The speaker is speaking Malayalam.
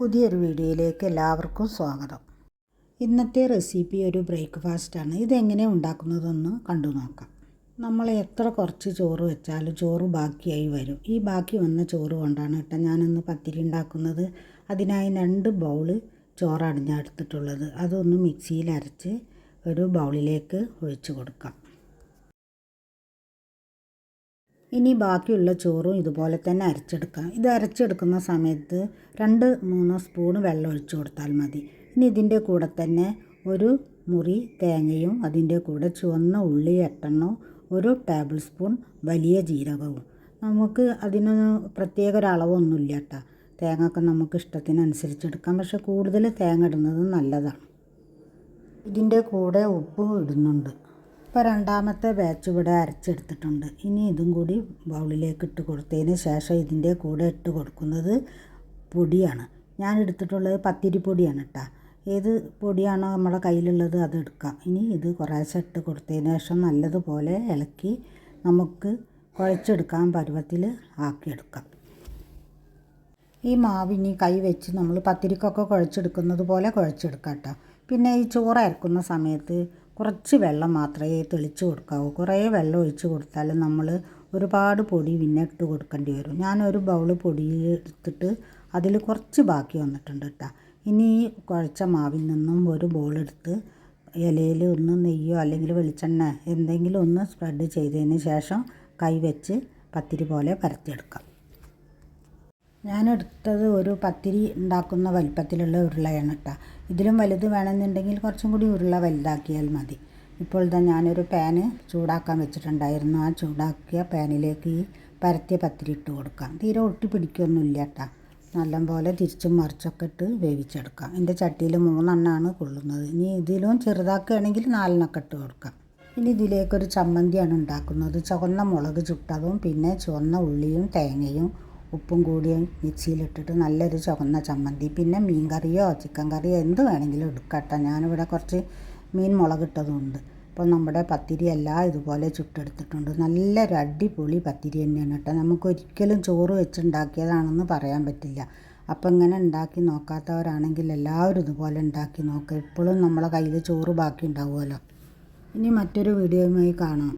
പുതിയൊരു വീഡിയോയിലേക്ക് എല്ലാവർക്കും സ്വാഗതം. ഇന്നത്തെ റെസിപ്പി ഒരു ബ്രേക്ക്ഫാസ്റ്റാണ് ഇതെങ്ങനെ ഉണ്ടാക്കുന്നതെന്ന് കണ്ടു നോക്കാം. നമ്മൾ എത്ര കുറച്ച് ചോറ് വെച്ചാലും ചോറ് ബാക്കിയായി വരും. ഈ ബാക്കി വന്ന ചോറ് കൊണ്ടാണ് കേട്ടോ ഞാനിന്ന് പത്തിരി ഉണ്ടാക്കുന്നത്. അതിനായി രണ്ട് ബൗൾ ചോറാണ് ഞാൻ എടുത്തിട്ടുള്ളത്. അതൊന്ന് മിക്സിയിൽ അരച്ച് ഒരു ബൗളിലേക്ക് ഒഴിച്ചു കൊടുക്കാം. ഇനി ബാക്കിയുള്ള ചോറും ഇതുപോലെ തന്നെ അരച്ചെടുക്കാം. ഇത് അരച്ചെടുക്കുന്ന സമയത്ത് രണ്ട് മൂന്ന് സ്പൂൺ വെള്ളം ഒഴിച്ചു കൊടുത്താൽ മതി. ഇനി ഇതിന്റെ കൂടെ തന്നെ ഒരു മുറി തേങ്ങയും അതിന്റെ കൂടെ ചുവന്ന ഉള്ളി എട്ടെണ്ണവും ഒരു ടേബിൾ സ്പൂൺ വലിയ ജീരകവും. നമുക്ക് അതിന് പ്രത്യേക ഒരളവൊന്നുമില്ല കേട്ടോ. തേങ്ങ ഒക്കെ നമുക്ക് ഇഷ്ടത്തിനനുസരിച്ച് എടുക്കാം. പക്ഷെ കൂടുതൽ തേങ്ങ ഇടുന്നത് നല്ലതാണ്. ഇതിന്റെ കൂടെ ഉപ്പും ഇടുന്നുണ്ട്. ഇപ്പോൾ രണ്ടാമത്തെ ബാച്ച് ഇവിടെ അരച്ചെടുത്തിട്ടുണ്ട്. ഇനി ഇതും കൂടി ബൗളിലേക്ക് ഇട്ട് കൊടുത്തതിന് ശേഷം ഇതിന്റെ കൂടെ ഇട്ട് കൊടുക്കുന്നത് പൊടിയാണ്. ഞാൻ എടുത്തിട്ടുള്ളത് പത്തിരി പൊടിയാണ് കേട്ടോ ഏത് പൊടിയാണോ നമ്മളെ കയ്യിലുള്ളത് അത് എടുക്കാം. ഇനി ഇത് കുറേശ്ശെ ഇട്ട് കൊടുത്തതിന് ശേഷം നല്ലതുപോലെ ഇളക്കി നമുക്ക് കുഴച്ചെടുക്കാൻ പരുവത്തിൽ ആക്കിയെടുക്കാം. ഈ മാവിനി കൈ വെച്ച് നമ്മൾ പത്തിരിക്കൊക്കെ കുഴച്ചെടുക്കുന്നത് പോലെ കുഴച്ചെടുക്കാം കേട്ടോ പിന്നെ ഈ ചോറ് അരക്കുന്ന സമയത്ത് കുറച്ച് വെള്ളം മാത്രമേ തെളിച്ച് കൊടുക്കാവൂ. കുറേ വെള്ളം ഒഴിച്ച് കൊടുത്താൽ നമ്മൾ ഒരുപാട് പൊടി പിന്നെ ഇട്ട് കൊടുക്കേണ്ടി വരും. ഞാനൊരു ബൗൾ പൊടി എടുത്തിട്ട് അതിൽ കുറച്ച് ബാക്കി വന്നിട്ടുണ്ട് കേട്ടോ. ഇനി ഈ കുഴച്ച മാവിൽ നിന്നും ഒരു ബോളെടുത്ത് ഇലയിൽ ഒന്ന് നെയ്യോ അല്ലെങ്കിൽ വെളിച്ചെണ്ണ എന്തെങ്കിലും ഒന്ന് സ്പ്രെഡ് ചെയ്തതിന് ശേഷം കൈ വെച്ച് പത്തിരി പോലെ പരത്തിയെടുക്കാം. ഞാൻ എടുത്തത് ഒരു പത്തിരി ഉണ്ടാക്കുന്ന വലിപ്പത്തിലുള്ള ഉരുളയാണ് കേട്ടോ ഇതിലും വലുത് വേണമെന്നുണ്ടെങ്കിൽ കുറച്ചും കൂടി ഉരുള വലുതാക്കിയാൽ മതി. ഇപ്പോൾ ഇതാ ഞാനൊരു പാന് ചൂടാക്കാൻ വെച്ചിട്ടുണ്ടായിരുന്നു. ആ ചൂടാക്കിയ പാനിലേക്ക് ഈ പരത്തിയ പത്തിരി ഇട്ട് കൊടുക്കാം. തീരെ ഒട്ടി പിടിക്കൊന്നുമില്ല കേട്ടോ നല്ലപോലെ തിരിച്ചും മറിച്ചൊക്കെ ഇട്ട് വേവിച്ചെടുക്കാം. എന്റെ ചട്ടിയിൽ മൂന്നെണ്ണമാണ് കൊള്ളുന്നത്. ഇനി ഇതിലും ചെറുതാക്കുകയാണെങ്കിൽ നാലെണ്ണൊക്കെ ഇട്ട് കൊടുക്കാം. ഇനി ഇതിലേക്കൊരു ചമ്മന്തിയാണ് ഉണ്ടാക്കുന്നത്. ചുവന്ന മുളക് ചുട്ടതും പിന്നെ ചുവന്ന ഉള്ളിയും തേങ്ങയും ഉപ്പും കൂടി മിക്സിയിലിട്ടിട്ട് നല്ലൊരു ചുവന്ന ചമ്മന്തി പിന്നെ മീൻ കറിയോ ചിക്കൻ കറിയോ എന്ത് വേണമെങ്കിലും എടുക്കട്ടെ ഞാനിവിടെ കുറച്ച് മീൻ മുളകിട്ടതുണ്ട്. അപ്പോൾ നമ്മുടെ പത്തിരി എല്ലാം ഇതുപോലെ ചുട്ടെടുത്തിട്ടുണ്ട്. നല്ലൊരു അടിപൊളി പത്തിരി തന്നെയാണ് കേട്ടോ. നമുക്ക് ഒരിക്കലും ചോറ് വെച്ചുണ്ടാക്കിയതാണെന്ന് പറയാൻ പറ്റില്ല. അപ്പോൾ ഇങ്ങനെ ഉണ്ടാക്കി നോക്കാത്തവരാണെങ്കിൽ എല്ലാവരും ഇതുപോലെ ഉണ്ടാക്കി നോക്കുക ഇപ്പോഴും നമ്മളെ കയ്യിൽ ചോറ് ബാക്കി ഉണ്ടാവുമല്ലോ ഇനി മറ്റൊരു വീഡിയോയുമായി കാണാം.